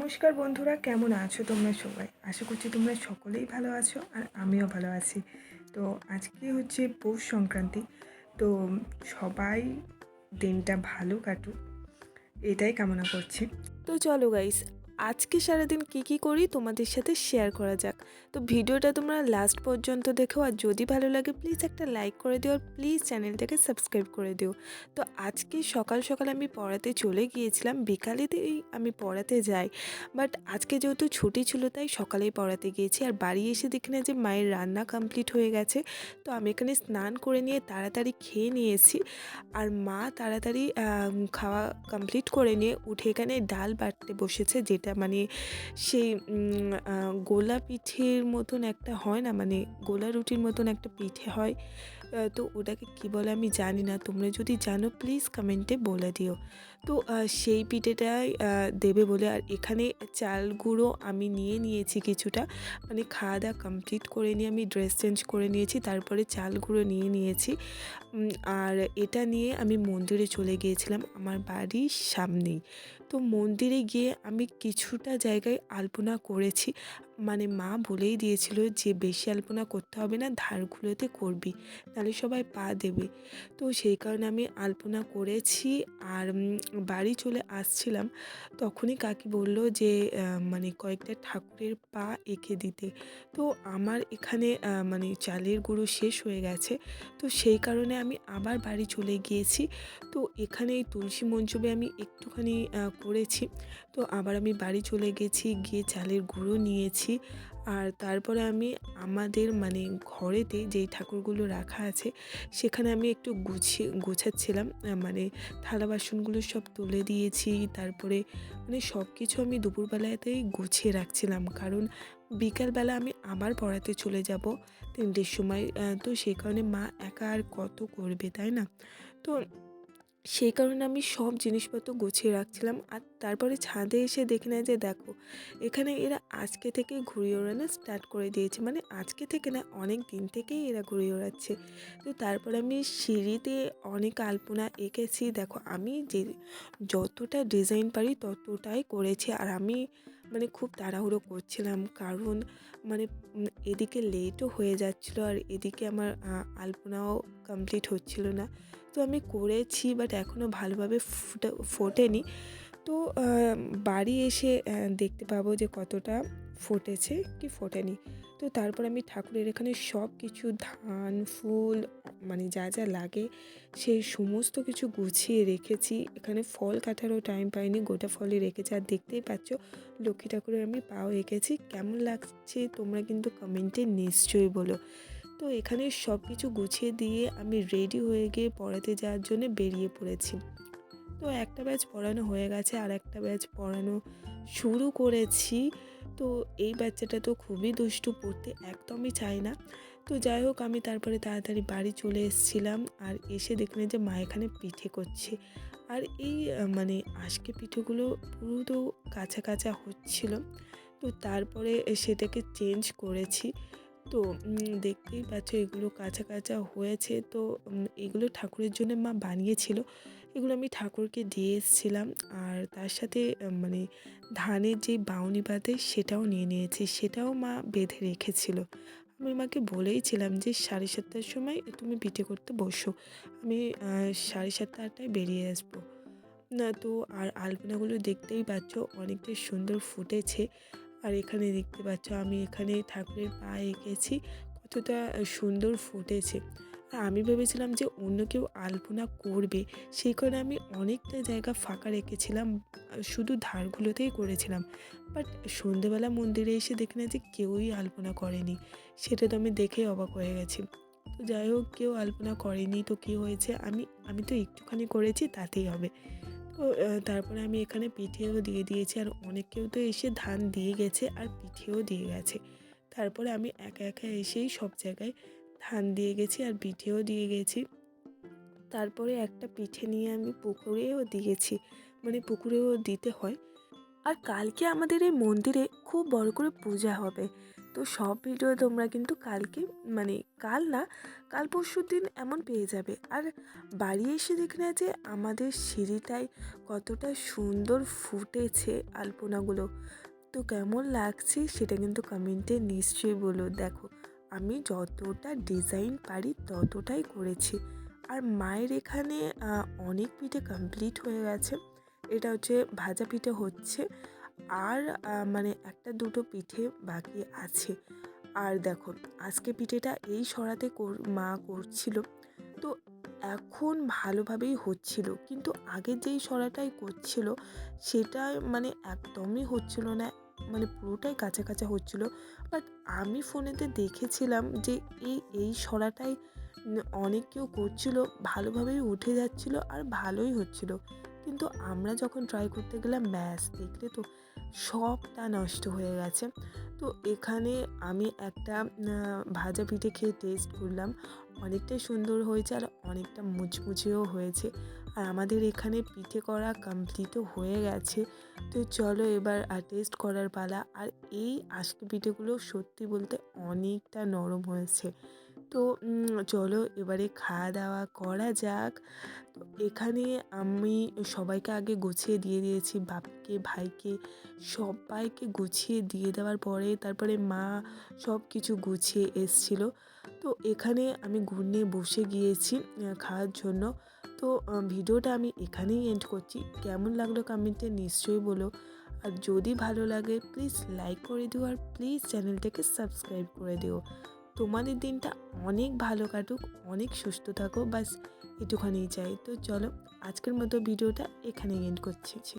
নমস্কার বন্ধুরা, কেমন আছো তোমরা সবাই? আশা করছি তোমরা সকলেই ভালো আছো আর আমিও ভালো আছি। তো আজকে হচ্ছে পৌষ সংক্রান্তি, তো সবাই দিনটা ভালো কাটুক, এটাই কামনা করছি। তো চলো গাইস আজকে সারাদিন কী কী করি তোমাদের সাথে শেয়ার করা যাক। তো ভিডিওটা তোমরা লাস্ট পর্যন্ত দেখো আর যদি ভালো লাগে প্লিজ একটা লাইক করে দিও আর প্লিজ চ্যানেলটাকে সাবস্ক্রাইব করে দিও। তো আজকে সকাল সকাল আমি পড়াতে চলে গিয়েছিলাম, বিকালেতেই আমি পড়াতে যাই। বাট আজকে যেহেতু ছুটি ছিল তাই সকালেই পড়াতে গিয়েছি আর বাড়ি এসে দেখি না যে মায়ের রান্না কমপ্লিট হয়ে গেছে। তো আমি এখানে স্নান করে নিয়ে তাড়াতাড়ি খেয়ে নিয়েছি আর মা তাড়াতাড়ি খাওয়া কমপ্লিট করে নিয়ে উঠে এখানে ডাল বাটতে বসেছে যেটা মানে সেই গোলা পিঠের মতন একটা হয় না মানে গোলা রুটির মতন একটা পিঠে হয়। তো ওটাকে কি বলে আমি জানি না, তোমরা যদি জানো প্লিজ কমেন্টে বলে দিও। তো সেই পিঠেটাই দেবে বলে, আর এখানে চাল গুঁড়ো আমি নিয়ে নিয়েছি কিছুটা মানে খাওয়া দাওয়া কমপ্লিট করে নিয়ে আমি ড্রেস চেঞ্জ করে নিয়েছি, তারপরে চাল গুঁড়ো নিয়ে নিয়েছি। আর এটা নিয়ে আমি মন্দিরে চলে গিয়েছিলাম, আমার বাড়ির সামনেই। তো মন্দিরে গিয়ে আমি কিছুটা জায়গায় আলপনা করেছি। মানে মা বলেই দিয়েছিল যে বেশি আলপনা করতে হবে না, ধারগুলোতে করবি তাহলে সবাই পা দেবে। তো সেই কারণে আমি আলপনা করেছি আর বাড়ি চলে আসছিলাম। তখনই কাকি বলল যে মানে কয়েকটা ঠাকুরের পা এঁকে দিতে। তো আমার এখানে মানে চালের গুঁড়ো শেষ হয়ে গেছে। তো সেই কারণে আমি আবার বাড়ি চলে গিয়েছি। তো এখানে এই তুলসী মঞ্চবে আমি একটুখানি করেছি। তো আবার আমি বাড়ি চলে গেছি, গিয়ে চালের গুঁড়ো নিয়েছি। আর তারপরে আমি আমাদের মানে ঘরেতে যেই ঠাকুরগুলো রাখা আছে, সেখানে আমি একটু গুছিয়ে, গোছাচ্ছিলাম। মানে থালা বাসনগুলো সব তুলে দিয়েছি। তারপরে মানে সব কিছু আমি দুপুরবেলাতেই গুছিয়ে রাখছিলাম। কারণ বিকালবেলা আমি আবার পড়াতে চলে যাব তিনটের সময়। তো সেই কারণে মা একা আর কত করবে, তাই না? তো সেই কারণে আমি সব জিনিসপত্র গুছিয়ে রাখছিলাম। আর তারপরে ছাদে এসে দেখে নেয় যে, দেখো, এখানে এরা আজকে থেকে ঘুড়ি ওড়ানো স্টার্ট করে দিয়েছে। মানে আজকে থেকে না, অনেক দিন থেকেই এরা ঘুড়ি ওড়াচ্ছে। তো তারপর আমি সিঁড়িতে অনেক আলপনা এঁকেছি। দেখো, আমি যে যতটা ডিজাইন পারি ততটাই করেছি। আর আমি মানে খুব তাড়াহুড়ো করছিলাম। কারণ মানে এদিকে লেটও হয়ে যাচ্ছিল আর এদিকে আমার আলপনাও কমপ্লিট হচ্ছিল না। তো আমি করেছি বাট এখনও ভালোভাবে ফুটে, ফোটেনি। তো বাড়ি এসে দেখতে পাবো যে কতটা ফোটেছে, কি ফোটেনি। তো তারপর আমি ঠাকুরের এখানে সব কিছু ধান, ফুল মানে যা যা লাগে, সেই সমস্ত কিছু গুছিয়ে রেখেছি। এখানে ফল কাটারও টাইম পাইনি, গোটা ফলই রেখেছি। আর দেখতেই পাচ্ছ, লক্ষ্মী ঠাকুরের আমি পাও এঁকেছি। কেমন লাগছে তোমরা কিন্তু কমেন্টে নিশ্চয়ই বলো। তো এখানে সব কিছু গুছিয়ে দিয়ে আমি রেডি হয়ে গিয়ে পড়াতে যাওয়ার জন্য বেরিয়ে পড়েছি। তো একটা ব্যাচ পড়ানো হয়ে গেছে, আর একটা ব্যাচ পড়ানো শুরু করেছি। তো এই বাচ্চাটা তো খুবই দুষ্টু, পড়তে একদমই চায় না। তো যাই হোক, আমি তারপরে তাড়াতাড়ি বাড়ি চলে এসেছিলাম, আর এসে দেখলাম যে মা এখানে পিঠে করছে। আর এই মানে আজকে পিঠেগুলো পুরো তো কাঁচা হচ্ছিল। তো তারপরে সেটাকে চেঞ্জ করেছি। তো দেখতেই পাচ্ছ এগুলো কাঁচা কাঁচা হয়েছে। তো এগুলো ঠাকুরের জন্য মা বানিয়েছিল। এগুলো আমি ঠাকুরকে দিয়ে এসেছিলাম। আর তার সাথে মানে ধানের যে বাউনি বাঁধে সেটাও নিয়ে নিয়েছি। সেটাও মা বেঁধে রেখেছিল। আমি মাকে বলেইছিলাম যে, সাড়ে সাতটার সময় তুমি পিঠে করতে বসো। আমি সাড়ে সাতটা আটটায় বেরিয়ে আসব। না, তো, আর আলপনাগুলো দেখতেই পাচ্ছ, অনেকটাই সুন্দর ফুটেছে। আর এখানে দেখতে পাচ্ছ আমি এখানে ঠাকুরের পা এঁকেছি। কতটা সুন্দর ফুটেছে। আর আমি ভেবেছিলাম যে অন্য কেউ আলপনা করবে। সেই কারণে আমি অনেকটা জায়গা ফাঁকা রেখেছিলাম শুধু ধারগুলোতেই করেছিলাম। বাট সন্ধেবেলা মন্দিরে এসে দেখি না যে কেউই আলপনা করেনি। সেটা তো আমি দেখেই অবাক হয়ে গেছি। তো যাই হোক, কেউ আলপনা করেনি তো কী হয়েছে? আমি আমি তো একটুখানি করেছি, তাতেই হবে। তারপরে আমি এখানে পিঠেও দিয়ে দিয়েছি আর অনেকেও তো এসে ধান দিয়ে গেছে আর পিঠেও দিয়ে গেছে। তারপরে আমি একা একা এসেই সব জায়গায় ধান দিয়ে গেছি আর পিঠেও দিয়ে গেছি। তারপরে একটা পিঠে নিয়ে আমি পুকুরেও দিয়েছি মানে পুকুরেও দিতে হয়। আর কালকে আমাদের এই মন্দিরে খুব বড় করে পূজা হবে। তো সব ভিডিও তোমরা কিন্তু কালকে মানে কাল না, কাল পরশু দিন এমন পেয়ে যাবে। আর বাড়ি এসে দেখে না যে আমাদের সিঁড়িটায় কতটা সুন্দর ফুটেছে আলপনাগুলো। তো কেমন লাগছে সেটা কিন্তু কমেন্টে নিশ্চয়ই বলো। দেখো, আমি যতটা ডিজাইন পারি ততটাই করেছি। আর মায়ের এখানে অনেক পিঠে কমপ্লিট হয়ে গেছে। এটা হচ্ছে ভাজা পিঠে হচ্ছে। আর মানে একটা দুটো পিঠে বাকি আছে। আর দেখো, আজকে পিঠেটা এই সরাতে মা করছিল। তো এখন ভালোভাবেই হচ্ছিল। কিন্তু আগে যেই সরাটাই করছিল সেটা মানে একদমই হচ্ছিল না। মানে পুরোটাই কাঁচা কাঁচা হচ্ছিল। বাট আমি ফোনেতে দেখেছিলাম যে, এই এই সরাটাই অনেক কেউ করছিল, ভালোভাবেই উঠে যাচ্ছিল আর ভালোই হচ্ছিল। কিন্তু আমরা যখন ট্রাই করতে গেলাম, ব্যাস, দেখলে তো সবটা নষ্ট হয়ে গেছে। তো এখানে আমি একটা ভাজা পিঠে খেয়ে টেস্ট করলাম। অনেকটাই সুন্দর হয়েছে আর অনেকটা মুচমুচেও হয়েছে। আর আমাদের এখানে পিঠে করা কমপ্লিটও হয়ে গেছে। তো চলো এবার টেস্ট করার পালা। আর এই আজকে পিঠেগুলো সত্যি বলতে অনেকটা নরম হয়েছে। তো চলো এবারে খাওয়া দাওয়া করা যাক। তো এখানে আমি সবাইকে আগে গুছিয়ে দিয়ে দিয়েছি। বাপকে, ভাইকে, সবাইকে গুছিয়ে দিয়ে দেওয়ার পরে তারপরে মা সব কিছু গুছিয়ে এসছিল। তো এখানে আমি গুড় বসে গিয়েছি খাওয়ার জন্য। তো ভিডিওটা আমি এখানেই এন্ড করছি। কেমন লাগল কমেন্টে নিশ্চয়ই বলো। আর যদি ভালো লাগে প্লিজ লাইক করে দিও। আর প্লিজ চ্যানেলটাকে সাবস্ক্রাইব করে দিও। তোমাদের দিনটা অনেক ভালো কাটুক, অনেক সুস্থ থাকো বাস এটুখানেই চাই। তো চলো, আজকের মতো ভিডিওটা এখানেই এন্ড করছি।